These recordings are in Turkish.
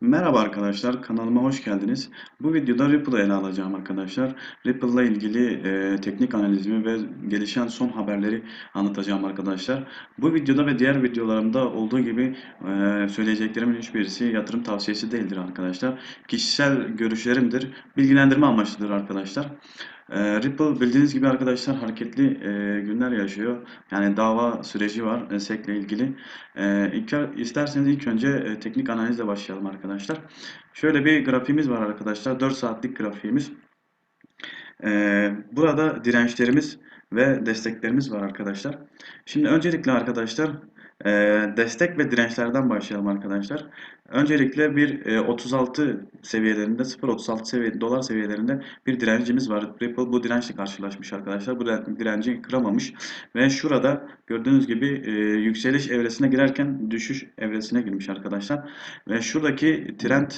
Merhaba arkadaşlar, kanalıma hoş geldiniz. Bu videoda Ripple'ı ele alacağım arkadaşlar. Ripple ile ilgili e, teknik analizimi ve gelişen son haberleri anlatacağım arkadaşlar. Bu videoda ve diğer videolarımda olduğu gibi e, söyleyeceklerimin hiçbirisi yatırım tavsiyesi değildir arkadaşlar. Kişisel görüşlerimdir, bilgilendirme amaçlıdır arkadaşlar. E, Ripple bildiğiniz gibi arkadaşlar hareketli e, günler yaşıyor. Yani dava süreci var e, SEC ile ilgili. E, ilk önce e, teknik analizle başlayalım arkadaşlar. Şöyle bir grafiğimiz var arkadaşlar. 4 saatlik grafiğimiz. E, burada dirençlerimiz ve desteklerimiz var arkadaşlar. Şimdi öncelikle arkadaşlar e, destek ve dirençlerden başlayalım arkadaşlar. Öncelikle bir e, 36 seviyelerinde 0.36 seviye dolar seviyelerinde bir direncimiz var. Ripple bu dirençle karşılaşmış arkadaşlar. Bu direnci kıramamış ve şurada gördüğünüz gibi e, yükseliş evresine girerken düşüş evresine girmiş arkadaşlar. Ve şuradaki trend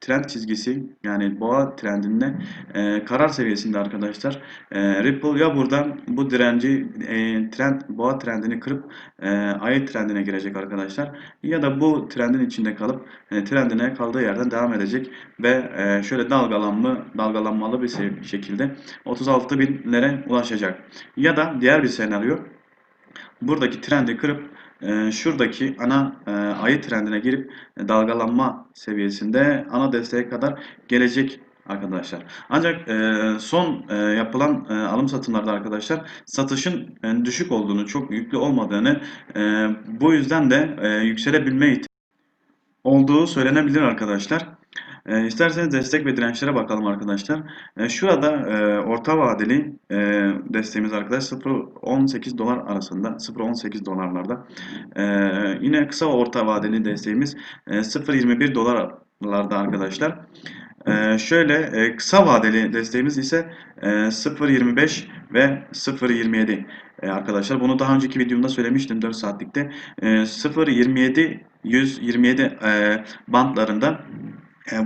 trend çizgisi yani boğa trendinde e, karar seviyesinde arkadaşlar. E, Ripple ya buradan bu direnci e, trend boğa trendini kırıp e, ay trendine girecek arkadaşlar ya da bu trendin içinde kalıp e, trendine kaldığı yerden devam edecek ve e, şöyle dalgalanma dalgalanmalı bir şekilde 36 binlere ulaşacak. Ya da diğer bir senaryo buradaki trendi kırıp e, şuradaki ana e, ayı trendine girip e, dalgalanma seviyesinde ana desteğe kadar gelecek arkadaşlar. Ancak e, son e, yapılan alım satımlarda arkadaşlar satışın düşük olduğunu, çok yüklü olmadığını, bu yüzden de e, yükselebilme olduğu söylenebilir arkadaşlar. E, isterseniz destek ve dirençlere bakalım arkadaşlar. E, şurada e, orta vadeli e, desteğimiz arkadaşlar 0.18 dolar arasında 0.18 dolarlarda. E, yine kısa orta vadeli desteğimiz e, 0.21 dolarlarda arkadaşlar. Ee, şöyle e, kısa vadeli desteğimiz ise e, 0.25 ve 0.27 e, arkadaşlar. Bunu daha önceki videomda söylemiştim 4 saatlikte. E, 0.27 127 e, bantlarında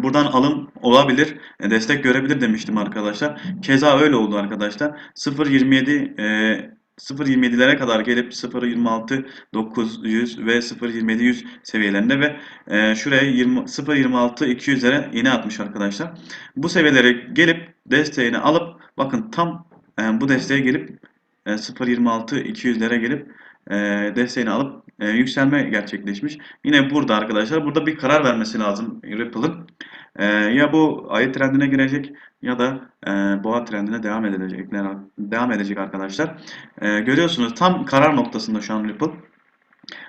buradan alım olabilir, e, destek görebilir demiştim arkadaşlar. Keza öyle oldu arkadaşlar. 0.27 e, 0.27'lere kadar gelip 0.26 900 ve 0.27 100 seviyelerinde ve e, şuraya 0.26 200'lere iğne atmış arkadaşlar. Bu seviyelere gelip desteğini alıp bakın tam e, bu desteğe gelip e, 0.26 200'lere gelip e, desteğini alıp e, yükselme gerçekleşmiş. Yine burada arkadaşlar burada bir karar vermesi lazım Ripple'ın. E, ya bu ayı trendine girecek ya da e, boğa trendine devam edecek devam edecek arkadaşlar. E, görüyorsunuz tam karar noktasında şu an Ripple.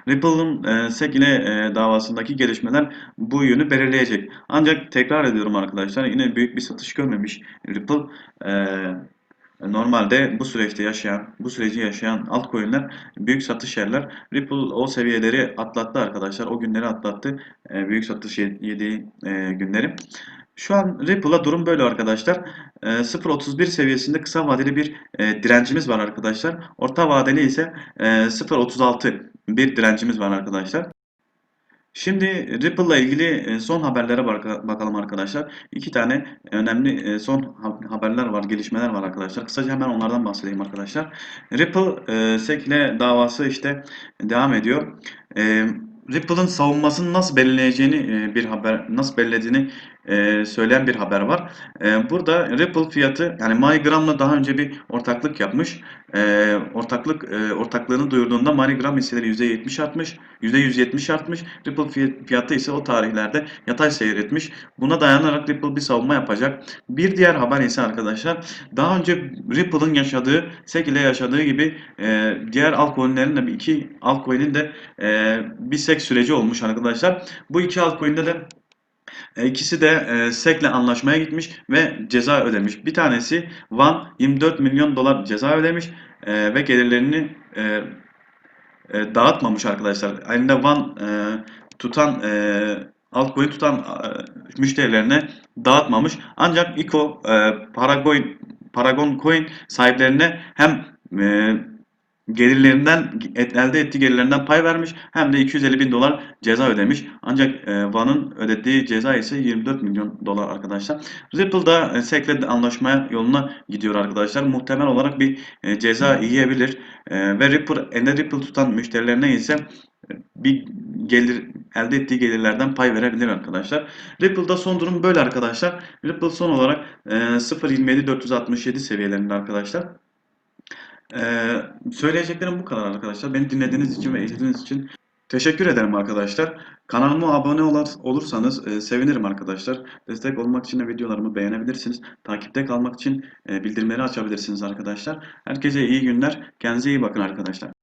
Ripple'ın e, SEC ile e, davasındaki gelişmeler bu yönü belirleyecek. Ancak tekrar ediyorum arkadaşlar yine büyük bir satış görmemiş Ripple. E, Normalde bu süreçte yaşayan, bu süreci yaşayan altcoin'ler büyük satış yerler. Ripple o seviyeleri atlattı arkadaşlar. O günleri atlattı. E, büyük satış yediği e, günleri. Şu an Ripple'a durum böyle arkadaşlar. E, 0.31 seviyesinde kısa vadeli bir e, direncimiz var arkadaşlar. Orta vadeli ise e, 0.36 bir direncimiz var arkadaşlar. Şimdi Ripple ile ilgili son haberlere bakalım arkadaşlar. İki tane önemli son haberler var, gelişmeler var arkadaşlar. Kısaca hemen onlardan bahsedeyim arkadaşlar. Ripple SEC ile davası işte devam ediyor. Ripple'ın savunmasını nasıl belirleyeceğini bir haber, nasıl belirlediğini e, söyleyen bir haber var. E, burada Ripple fiyatı yani MoneyGram'la daha önce bir ortaklık yapmış. E, ortaklık e, ortaklığını duyurduğunda MoneyGram hisseleri %70 artmış, %170 artmış. Ripple fiyatı ise o tarihlerde yatay seyretmiş. Buna dayanarak Ripple bir savunma yapacak. Bir diğer haber ise arkadaşlar daha önce Ripple'ın yaşadığı, SEC ile yaşadığı gibi e, diğer altcoin'lerin de iki altcoin'in de e, bir SEC süreci olmuş arkadaşlar. Bu iki altcoin'de de ikisi de e, SEC'le anlaşmaya gitmiş ve ceza ödemiş. Bir tanesi Van 24 milyon dolar ceza ödemiş e, ve gelirlerini e, e, dağıtmamış arkadaşlar. Elinde Van e, tutan e, altcoin tutan e, müşterilerine dağıtmamış. Ancak ICO e, Paragon Paragon Coin sahiplerine hem e, gelirlerinden elde ettiği gelirlerinden pay vermiş hem de 250 bin dolar ceza ödemiş. Ancak e, Van'ın ödediği ceza ise 24 milyon dolar arkadaşlar. Ripple da e, SEC'le anlaşmaya yoluna gidiyor arkadaşlar. Muhtemel olarak bir e, ceza yiyebilir. E, ve Ripple, elde Ripple tutan müşterilerine ise bir gelir elde ettiği gelirlerden pay verebilir arkadaşlar. Ripple'da son durum böyle arkadaşlar. Ripple son olarak e, 0.27467 seviyelerinde arkadaşlar. Ee, söyleyeceklerim bu kadar arkadaşlar. Beni dinlediğiniz için ve izlediğiniz için teşekkür ederim arkadaşlar. Kanalıma abone olursanız e, sevinirim arkadaşlar. Destek olmak için de videolarımı beğenebilirsiniz. Takipte kalmak için e, bildirimleri açabilirsiniz arkadaşlar. Herkese iyi günler. Kendinize iyi bakın arkadaşlar.